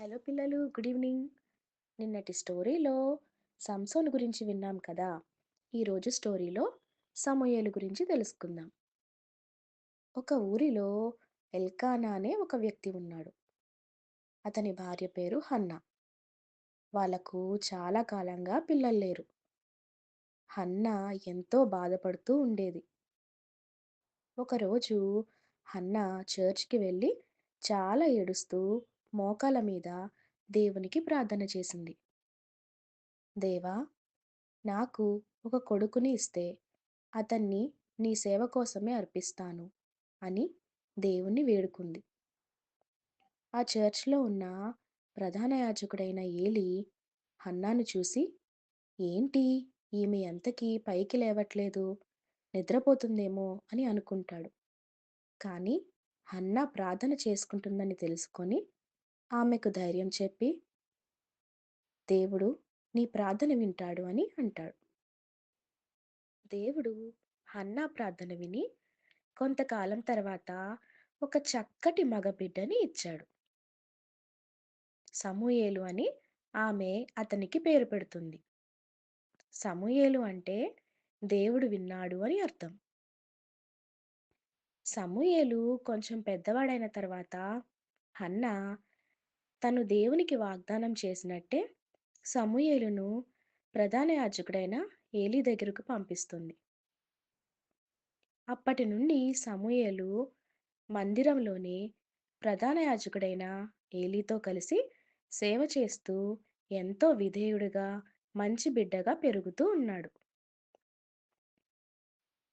Hello పిల్లలు good evening. నిన్నటి స్టోరీలో సంసోన్ గురించి విన్నాం కదా? ఈరోజు స్టోరీలో సమూయేలు గురించి తెలుసుకుందాం. ఒక ఊరిలో ఎల్కానా అనే ఒక వ్యక్తి ఉన్నాడు. అతని భార్య పేరు హన్నా. వాళ్ళకు చాలా కాలంగా పిల్లలు లేరు. హన్నా ఎంతో బాధపడుతూ ఉండేది. ఒకరోజు హన్నా చర్చ్కి వెళ్ళి చాలా ఏడుస్తూ మోకాల మీద దేవునికి ప్రార్థన చేసింది. దేవా నాకు ఒక కొడుకుని ఇస్తే అతన్ని నీ సేవ కోసమే అర్పిస్తాను అని దేవుణ్ణి వేడుకుంది. ఆ చర్చ్లో ఉన్న ప్రధాన యాజకుడైన ఏలి హన్నాను చూసి ఏంటి ఈమె ఎంతకీ పైకి లేవట్లేదు నిద్రపోతుందేమో అని అనుకుంటాడు. కానీ హన్నా ప్రార్థన చేసుకుంటుందని తెలుసుకొని ఆమెకు ధైర్యం చెప్పి దేవుడు నీ ప్రార్థన వింటాడు అని అంటాడు. దేవుడు హన్నా ప్రార్థన విని కొంతకాలం తర్వాత ఒక చక్కటి మగబిడ్డని ఇచ్చాడు. సమూయేలు అని ఆమె అతనికి పేరు పెడుతుంది. సమూయేలు అంటే దేవుడు విన్నాడు అని అర్థం. సమూయేలు కొంచెం పెద్దవాడైన తర్వాత హన్నా తను దేవునికి వాగ్దానం చేసినట్టే సమూయేలును ప్రధాన యాజకుడైన ఏలీ దగ్గరకు పంపిస్తుంది. అప్పటి నుండి సమూయేలు మందిరంలోని ప్రధాన యాజకుడైన ఏలీతో కలిసి సేవ చేస్తూ ఎంతో విధేయుడిగా మంచి బిడ్డగా పెరుగుతూ ఉన్నాడు.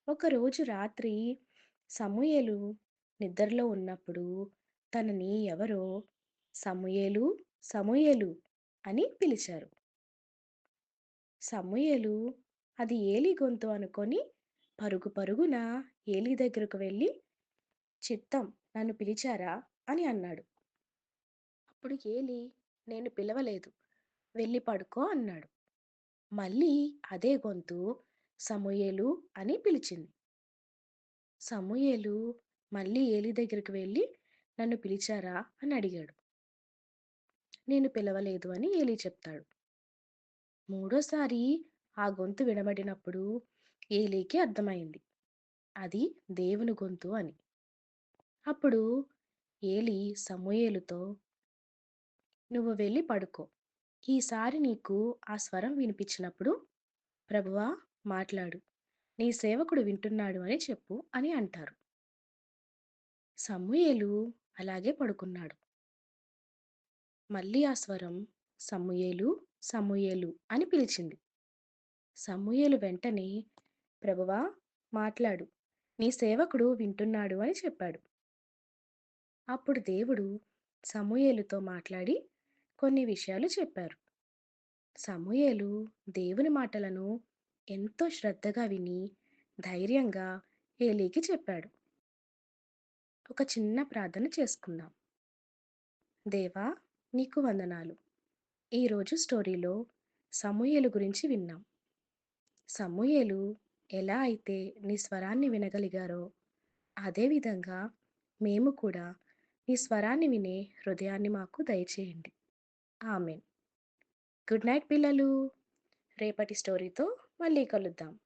ఒకరోజు రాత్రి సమూయేలు నిద్రలో ఉన్నప్పుడు తనని ఎవరో సమూయేలు సమూయేలు అని పిలిచారు. సమూయేలు అది ఏలి గొంతు అనుకొని పరుగు పరుగున ఏలి దగ్గరకు వెళ్ళి చిత్తం నన్ను పిలిచారా? అని అన్నాడు. అప్పుడు ఏలి నేను పిలవలేదు వెళ్ళి పడుకో అన్నాడు. మళ్ళీ అదే గొంతు సమూయేలు అని పిలిచింది. సమూయేలు మళ్ళీ ఏలి దగ్గరికి వెళ్ళి నన్ను పిలిచారా? అని అడిగాడు. నేను పిలవలేదు అని ఏలి చెప్తాడు. మూడోసారి ఆ గొంతు వినబడినప్పుడు ఏలీకి అర్థమైంది. అది దేవుని గొంతు అని. అప్పుడు ఏలి సమూయేలుతో నువ్వు వెళ్ళి పడుకో. ఈసారి నీకు ఆ స్వరం వినిపించినప్పుడు ప్రభువా మాట్లాడు. నీ సేవకుడు వింటున్నాడు అని చెప్పు అని అంటారు. సమూయేలు అలాగే పడుకున్నాడు. మళ్ళీ ఆ స్వరం సమూయేలు సమూయేలు అని పిలిచింది. సమూయేలు వెంటనే ప్రభువా మాట్లాడు. నీ సేవకుడు వింటున్నాడు అని చెప్పాడు. అప్పుడు దేవుడు సమూయేలుతో మాట్లాడి కొన్ని విషయాలు చెప్పారు. సమూయేలు దేవుని మాటలను ఎంతో శ్రద్ధగా విని ధైర్యంగా ఏలీకి చెప్పాడు. ఒక చిన్న ప్రార్థన చేసుకుందాం. దేవా నీకు వందనాలు. ఈరోజు స్టోరీలో సమూయేలు గురించి విన్నాం. సమూయేలు ఎలా అయితే నీ స్వరాన్ని వినగలిగారో అదేవిధంగా మేము కూడా నీ స్వరాన్ని వినే హృదయాన్ని మాకు దయచేయండి. ఆమెన్. గుడ్ నైట్ పిల్లలు. రేపటి స్టోరీతో మళ్ళీ కలుద్దాం.